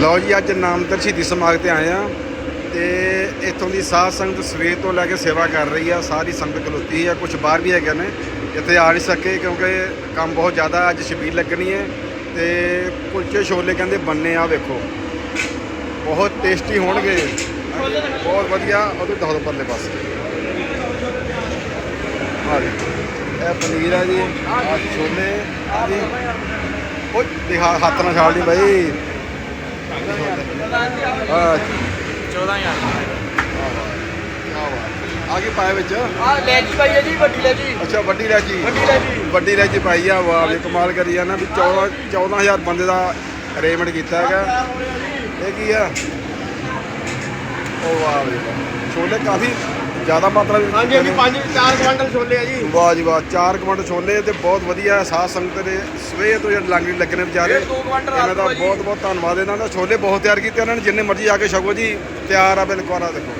ਲਓ ਜੀ, ਅੱਜ ਨਾਮਦਰ ਸ਼ਹੀਦੀ ਸਮਾਗਮ ਤੇ ਆਏ ਆ ਤੇ ਇੱਥੋਂ ਦੀ ਸਾਧ ਸੰਗਤ ਸਵੇਰ ਤੋਂ ਲੈ ਕੇ ਸੇਵਾ ਕਰ ਰਹੀ ਆ, ਸਾਰੀ ਸੰਗਤ ਖਲੋਤੀ ਆ ਕੁਝ ਬਾਹਰ ਵੀ ਹੈਗੇ ਨੇ, ਇੱਥੇ ਆ ਨਹੀਂ ਸਕੇ ਕਿਉਂਕਿ ਕੰਮ ਬਹੁਤ ਜ਼ਿਆਦਾ, ਅੱਜ ਛਬੀਲ ਲੱਗਣੀ ਹੈ ਤੇ ਕੁਲਚੇ ਛੋਲੇ ਕਹਿੰਦੇ ਬੰਨੇ ਆ, ਵੇਖੋ। ਬਹੁਤ ਟੇਸਟੀ ਹੋਣਗੇ। ਬਹੁਤ ਵਧੀਆ ਉਹਦੇ ਤੋਂ ਦੱਸੋ ਪਰਲੇ ਪਾਸੇ। ਆ ਜੀ, ਇਹ ਪਨੀਰ ਆ ਜੀ ਆ ਛੋਲੇ ਆ ਜੀ। ਉਹ ਦਿਖਾ, ਹੱਥ ਨਾਲ ਛਾਲ ਦੀ ਬਾਈ। 14000 ਆਗੇ ਪਾਏ ਵਿੱਚ? ਆ ਲੈ ਜੀ ਭਾਈ ਜੀ ਵੱਡੀ ਲੈ ਜੀ। ਅੱਛਾ ਵੱਡੀ ਇਲਾਚੀ ਵੱਡੀ ਇਲਾਚੀ। ਵੱਡੀ ਇਲਾਚੀ ਪਾਈ ਆ ਵਾਹ ਵੀ ਕਮਾਲ ਕਰੀ ਨਾ ਵੀ 14 14000 ਬੰਦੇ ਦਾ ਅਰੇਂਜਮੈਂਟ ਕੀਤਾ ਹੈਗਾ। ਇਹ ਕੀ ਆ? ਉਹ ਵਾਹ ਵੀ। ਛੋਲੇ ਕਾਫੀ ਜ਼ਿਆਦਾ ਮਾਤਰਾ ਵਿੱਚ ਹਾਂਜੀ ਹਾਂਜੀ 5 4 ਕੁਇੰਟਲ ਛੋਲੇ ਆ ਜੀ। ਵਾਹ ਜੀ ਵਾਹ 4 ਕਮੰਡ ਛੋਲੇ ਤੇ ਬਹੁਤ ਵਧੀਆ ਸਾਧ ਸੰਗਤ ਦੇ ਸਵੇਰ ਤੋਂ ਜਿਹੜੇ ਲੰਗਰ ਲੱਗਣੇ ਵਿਚਾਰੇ ਇਹਨਾਂ ਦਾ। ਬਹੁਤ ਬਹੁਤ ਧੰਨਵਾਦ ਇਹਨਾਂ ਦਾ। ਛੋਲੇ ਬਹੁਤ ਤਿਆਰ ਕੀਤੇ ਉਹਨਾਂ ਨੇ ਜਿੰਨੇ ਮਰਜ਼ੀ ਆ ਕੇ ਛਕੋ ਜੀ। ਤਿਆਰ ਆ ਬਿਲਕੁਲ ਆ ਦੇਖੋ।